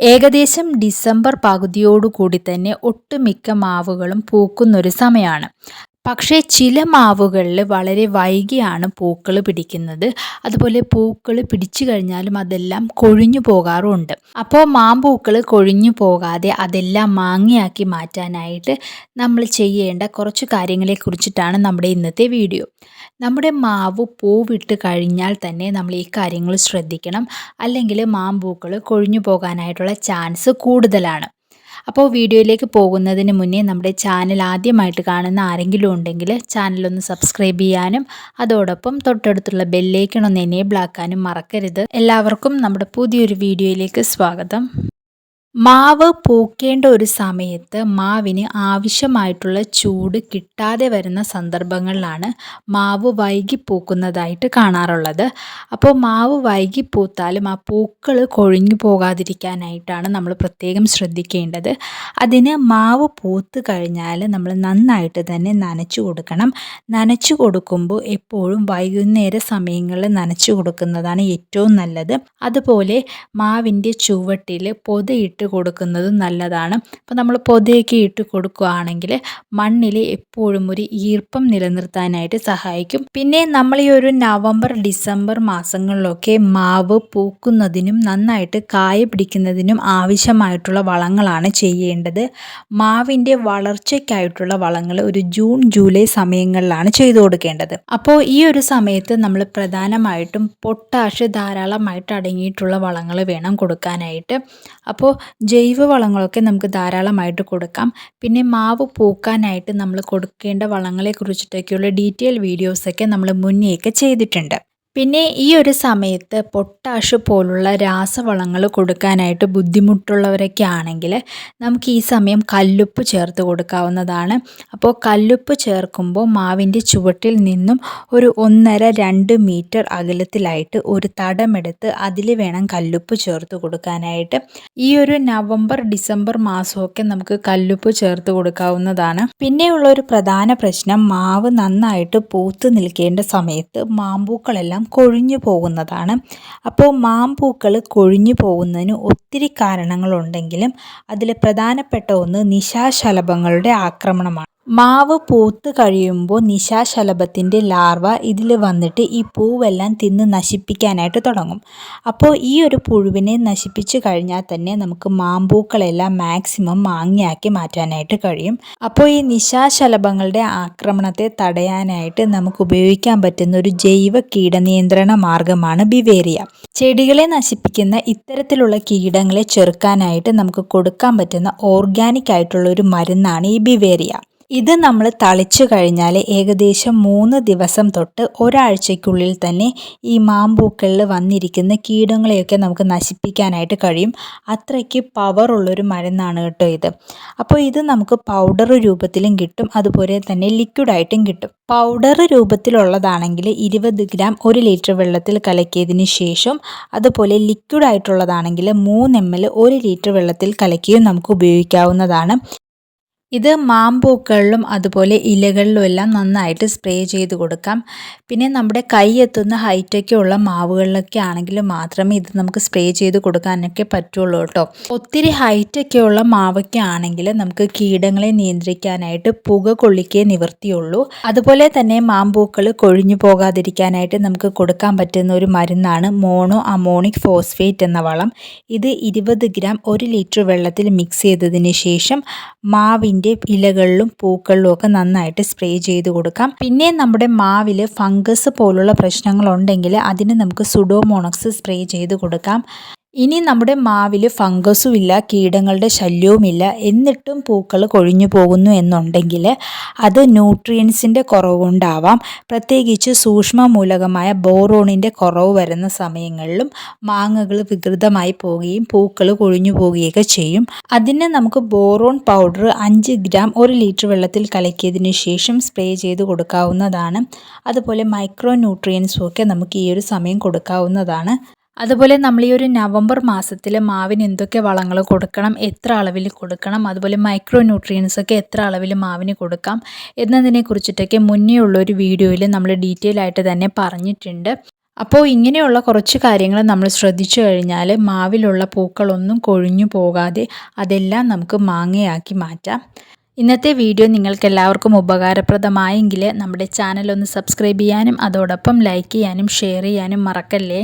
ഏകദേശം ഡിസംബർ പകുതിയോടുകൂടി തന്നെ ഒട്ടുമിക്ക മാവുകളും പൂക്കുന്നൊരു സമയമാണ് പക്ഷേ ചില മാവുകളിൽ വളരെ വൈകിയാണ് പൂക്കൾ പിടിക്കുന്നത്. അതുപോലെ പൂക്കൾ പിടിച്ചു കഴിഞ്ഞാലും അതെല്ലാം കൊഴിഞ്ഞു പോകാറുമുണ്ട് അപ്പോൾ മാമ്പൂക്കൾ കൊഴിഞ്ഞു പോകാതെ അതെല്ലാം മാങ്ങയാക്കി മാറ്റാനായിട്ട് നമ്മൾ ചെയ്യേണ്ട കുറച്ച് കാര്യങ്ങളെ കുറിച്ചിട്ടാണ് നമ്മുടെ ഇന്നത്തെ വീഡിയോ. നമ്മുടെ മാവ് പൂവിട്ട് കഴിഞ്ഞാൽ തന്നെ നമ്മൾ ഈ കാര്യങ്ങൾ ശ്രദ്ധിക്കണം. അല്ലെങ്കിൽ മാമ്പൂക്കൾ കൊഴിഞ്ഞു പോകാനായിട്ടുള്ള ചാൻസ് കൂടുതലാണ്. അപ്പോൾ വീഡിയോയിലേക്ക് പോകുന്നതിന് മുന്നേ നമ്മുടെ ചാനൽ ആദ്യമായിട്ട് കാണുന്ന ആരെങ്കിലും ഉണ്ടെങ്കിൽ ചാനലൊന്ന് സബ്സ്ക്രൈബ് ചെയ്യാനും അതോടൊപ്പം തൊട്ടടുത്തുള്ള ബെല്ലേക്കണൊന്ന് എനേബിൾ ആക്കാനും മറക്കരുത്. എല്ലാവർക്കും നമ്മുടെ പുതിയൊരു വീഡിയോയിലേക്ക് സ്വാഗതം. മാവ് പൂക്കേണ്ട ഒരു സമയത്ത് മാവിന് ആവശ്യമായിട്ടുള്ള ചൂട് കിട്ടാതെ വരുന്ന സന്ദർഭങ്ങളിലാണ് മാവ് വൈകി പൂക്കുന്നതായിട്ട് കാണാറുള്ളത്. അപ്പോൾ മാവ് വൈകി പൂത്താലും ആ പൂക്കൾ കൊഴിഞ്ഞു പോകാതിരിക്കാനായിട്ടാണ് നമ്മൾ പ്രത്യേകം ശ്രദ്ധിക്കേണ്ടത്. അതിന് മാവ് പൂത്ത് കഴിഞ്ഞാൽ നമ്മൾ നന്നായിട്ട് തന്നെ നനച്ചു കൊടുക്കണം. നനച്ചു കൊടുക്കുമ്പോൾ എപ്പോഴും വൈകുന്നേര സമയങ്ങളിൽ നനച്ചു കൊടുക്കുന്നതാണ് ഏറ്റവും നല്ലത്. അതുപോലെ മാവിന്റെ ചുവട്ടിൽ പൊതയിട്ട് കൊടുക്കുന്നതും നല്ലതാണ്. അപ്പോൾ നമ്മൾ പൊതയൊക്കെ ഇട്ട് കൊടുക്കുകയാണെങ്കിൽ മണ്ണിൽ എപ്പോഴും ഒരു ഈർപ്പം നിലനിർത്താനായിട്ട് സഹായിക്കും. പിന്നെ നമ്മൾ ഈ ഒരു നവംബർ ഡിസംബർ മാസങ്ങളിലൊക്കെ മാവ് പൂക്കുന്നതിനും നന്നായിട്ട് കായ പിടിക്കുന്നതിനും ആവശ്യമായിട്ടുള്ള വളങ്ങളാണ് ചെയ്യേണ്ടത്. മാവിന്റെ വളർച്ചയ്ക്കായിട്ടുള്ള വളങ്ങൾ ഒരു ജൂൺ ജൂലൈ സമയങ്ങളിലാണ് ചെയ്തു കൊടുക്കേണ്ടത്. അപ്പോൾ ഈ ഒരു സമയത്ത് നമ്മൾ പ്രധാനമായിട്ടും പൊട്ടാഷ് ധാരാളമായിട്ട് അടങ്ങിയിട്ടുള്ള വളങ്ങൾ വേണം കൊടുക്കാനായിട്ട്. അപ്പോൾ ജൈവവളങ്ങളൊക്കെ നമുക്ക് ധാരാളമായിട്ട് കൊടുക്കാം. പിന്നെ മാവ് പൂക്കാനായിട്ട് നമ്മൾ കൊടുക്കേണ്ട വളങ്ങളെ കുറിച്ചിട്ടൊക്കെയുള്ള ഡീറ്റെയിൽ വീഡിയോസൊക്കെ നമ്മൾ മുന്നേയൊക്കെ ചെയ്തിട്ടുണ്ട്. പിന്നെ ഈ ഒരു സമയത്ത് പൊട്ടാഷ് പോലുള്ള രാസവളങ്ങൾ കൊടുക്കാനായിട്ട് ബുദ്ധിമുട്ടുള്ളവരൊക്കെ ആണെങ്കിൽ നമുക്ക് ഈ സമയം കല്ലുപ്പ് ചേർത്ത് കൊടുക്കാവുന്നതാണ്. അപ്പോൾ കല്ലുപ്പ് ചേർക്കുമ്പോൾ മാവിന്റെ ചുവട്ടിൽ നിന്നും ഒരു ഒന്നര രണ്ട് മീറ്റർ അകലത്തിലായിട്ട് ഒരു തടമെടുത്ത് അതിൽ വേണം കല്ലുപ്പ് ചേർത്ത് കൊടുക്കാനായിട്ട്. ഈ ഒരു നവംബർ ഡിസംബർ മാസമൊക്കെ നമുക്ക് കല്ലുപ്പ് ചേർത്ത് കൊടുക്കാവുന്നതാണ്. പിന്നെയുള്ള ഒരു പ്രധാന പ്രശ്നം മാവ് നന്നായിട്ട് പൂത്ത് നിൽക്കേണ്ട സമയത്ത് മാമ്പൂക്കളെല്ലാം കൊഴിഞ്ഞു പോകുന്നതാണ്. അപ്പോൾ മാമ്പൂക്കൾ കൊഴിഞ്ഞു പോകുന്നതിന് ഒത്തിരി കാരണങ്ങളുണ്ടെങ്കിലും അതിൽ പ്രധാനപ്പെട്ട ഒന്ന് നിശാശലഭങ്ങളുടെ ആക്രമണമാണ്. മാവ് പൂത്ത് കഴിയുമ്പോൾ നിശാശലഭത്തിന്റെ ലാർവ ഇതിൽ വന്നിട്ട് ഈ പൂവെല്ലാം തിന്ന് നശിപ്പിക്കാനായിട്ട് തുടങ്ങും. അപ്പോൾ ഈ ഒരു പുഴുവിനെ നശിപ്പിച്ച് കഴിഞ്ഞാൽ തന്നെ നമുക്ക് മാമ്പൂക്കളെല്ലാം മാക്സിമം മാങ്ങിയാക്കി മാറ്റാനായിട്ട് കഴിയും. അപ്പോൾ ഈ നിശാശലഭങ്ങളുടെ ആക്രമണത്തെ തടയാനായിട്ട് നമുക്ക് ഉപയോഗിക്കാൻ പറ്റുന്ന ഒരു ജൈവ കീടനിയന്ത്രണ മാർഗമാണ് ബിവേരിയ. ചെടികളെ നശിപ്പിക്കുന്ന ഇത്തരത്തിലുള്ള കീടങ്ങളെ ചെറുക്കാനായിട്ട് നമുക്ക് കൊടുക്കാൻ പറ്റുന്ന ഓർഗാനിക് ആയിട്ടുള്ള ഒരു മരുന്നാണ് ഈ ബിവേറിയ ഇത് നമ്മൾ തളിച്ചു കഴിഞ്ഞാൽ ഏകദേശം മൂന്ന് ദിവസം തൊട്ട് ഒരാഴ്ചയ്ക്കുള്ളിൽ തന്നെ ഈ മാമ്പൂക്കളിൽ വന്നിരിക്കുന്ന കീടങ്ങളെയൊക്കെ നമുക്ക് നശിപ്പിക്കാനായിട്ട് കഴിയും. അത്രയ്ക്ക് പവറുള്ളൊരു മരുന്നാണ് കേട്ടോ ഇത്. അപ്പോൾ ഇത് നമുക്ക് പൗഡർ രൂപത്തിലും കിട്ടും അതുപോലെ തന്നെ ലിക്വിഡായിട്ടും കിട്ടും. പൗഡർ രൂപത്തിലുള്ളതാണെങ്കിൽ ഇരുപത് ഗ്രാം ഒരു ലിറ്റർ വെള്ളത്തിൽ കലക്കിയതിന് ശേഷം അതുപോലെ ലിക്വിഡായിട്ടുള്ളതാണെങ്കിൽ മൂന്ന് എം എൽ ഒരു ലിറ്റർ വെള്ളത്തിൽ കലക്കിയും നമുക്ക് ഉപയോഗിക്കാവുന്നതാണ്. ഇത് മാമ്പൂക്കളിലും അതുപോലെ ഇലകളിലും എല്ലാം നന്നായിട്ട് സ്പ്രേ ചെയ്ത് കൊടുക്കാം. പിന്നെ നമ്മുടെ കൈ എത്തുന്ന ഹൈറ്റൊക്കെ ഉള്ള മാവുകളിലൊക്കെ ആണെങ്കിൽ മാത്രമേ ഇത് നമുക്ക് സ്പ്രേ ചെയ്ത് കൊടുക്കാനൊക്കെ പറ്റുള്ളൂ കേട്ടോ. ഒത്തിരി ഹൈറ്റൊക്കെ ഉള്ള മാവൊക്കെ ആണെങ്കിൽ നമുക്ക് കീടങ്ങളെ നിയന്ത്രിക്കാനായിട്ട് പുക കൊള്ളിക്കേ നിവൃത്തിയുള്ളൂ. അതുപോലെ തന്നെ മാമ്പൂക്കൾ കൊഴിഞ്ഞു പോകാതിരിക്കാനായിട്ട് നമുക്ക് കൊടുക്കാൻ പറ്റുന്ന ഒരു മരുന്നാണ് മോണോ അമോണിക് ഫോസ്ഫേറ്റ് എന്ന വളം. ഇത് ഇരുപത് ഗ്രാം ഒരു ലിറ്റർ വെള്ളത്തിൽ മിക്സ് ചെയ്തതിന് ശേഷം മാവിന്റെ അതിന്റെ ഇലകളിലും പൂക്കളിലും ഒക്കെ നന്നായിട്ട് സ്പ്രേ ചെയ്ത് കൊടുക്കാം. പിന്നെ നമ്മുടെ മാവിൽ ഫംഗസ് പോലുള്ള പ്രശ്നങ്ങളുണ്ടെങ്കിൽ അതിന് നമുക്ക് സുഡോമോണക്സ് സ്പ്രേ ചെയ്ത് കൊടുക്കാം. ഇനി നമ്മുടെ മാവിൽ ഫംഗസും ഇല്ല കീടങ്ങളുടെ ശല്യവുമില്ല എന്നിട്ടും പൂക്കൾ കൊഴിഞ്ഞു പോകുന്നു എന്നുണ്ടെങ്കിൽ അത് ന്യൂട്രിയൻസിന്റെ കുറവുകൊണ്ടാവാം. പ്രത്യേകിച്ച് സൂക്ഷ്മ മൂലകമായ ബോറോണിന്റെ കുറവ് വരുന്ന സമയങ്ങളിലും മാങ്ങകൾ വികൃതമായി പോവുകയും പൂക്കൾ കൊഴിഞ്ഞു പോവുകയൊക്കെ ചെയ്യും. അതിന് നമുക്ക് ബോറോൺ പൗഡർ അഞ്ച് ഗ്രാം ഒരു ലിറ്റർ വെള്ളത്തിൽ കലക്കിയതിന് ശേഷം സ്പ്രേ ചെയ്ത് കൊടുക്കാവുന്നതാണ്. അതുപോലെ മൈക്രോ ന്യൂട്രിയൻസും ഒക്കെ നമുക്ക് ഈ ഒരു സമയം കൊടുക്കാവുന്നതാണ്. അതുപോലെ നമ്മൾ ഈ ഒരു നവംബർ മാസത്തിൽ മാവിന് എന്തൊക്കെ വളങ്ങൾ കൊടുക്കണം എത്ര അളവിൽ കൊടുക്കണം അതുപോലെ മൈക്രോ ന്യൂട്രിയൻസ് ഒക്കെ എത്ര അളവിൽ മാവിന് കൊടുക്കാം എന്നതിനെ കുറിച്ചിട്ടൊക്കെ മുന്നേ ഉള്ള ഒരു വീഡിയോയിൽ നമ്മൾ ഡീറ്റെയിൽ ആയിട്ട് തന്നെ പറഞ്ഞിട്ടുണ്ട്. അപ്പോൾ ഇങ്ങനെയുള്ള കുറച്ച് കാര്യങ്ങൾ നമ്മൾ ശ്രദ്ധിച്ചു കഴിഞ്ഞാൽ മാവിലുള്ള പൂക്കളൊന്നും കൊഴിഞ്ഞു പോകാതെ അതെല്ലാം നമുക്ക് മാങ്ങയാക്കി മാറ്റാം. ഇന്നത്തെ വീഡിയോ നിങ്ങൾക്ക് എല്ലാവർക്കും ഉപകാരപ്രദമായെങ്കിൽ നമ്മുടെ ചാനൽ ഒന്ന് സബ്സ്ക്രൈബ് ചെയ്യാനും അതോടൊപ്പം ലൈക്ക് ചെയ്യാനും ഷെയർ ചെയ്യാനും മറക്കല്ലേ?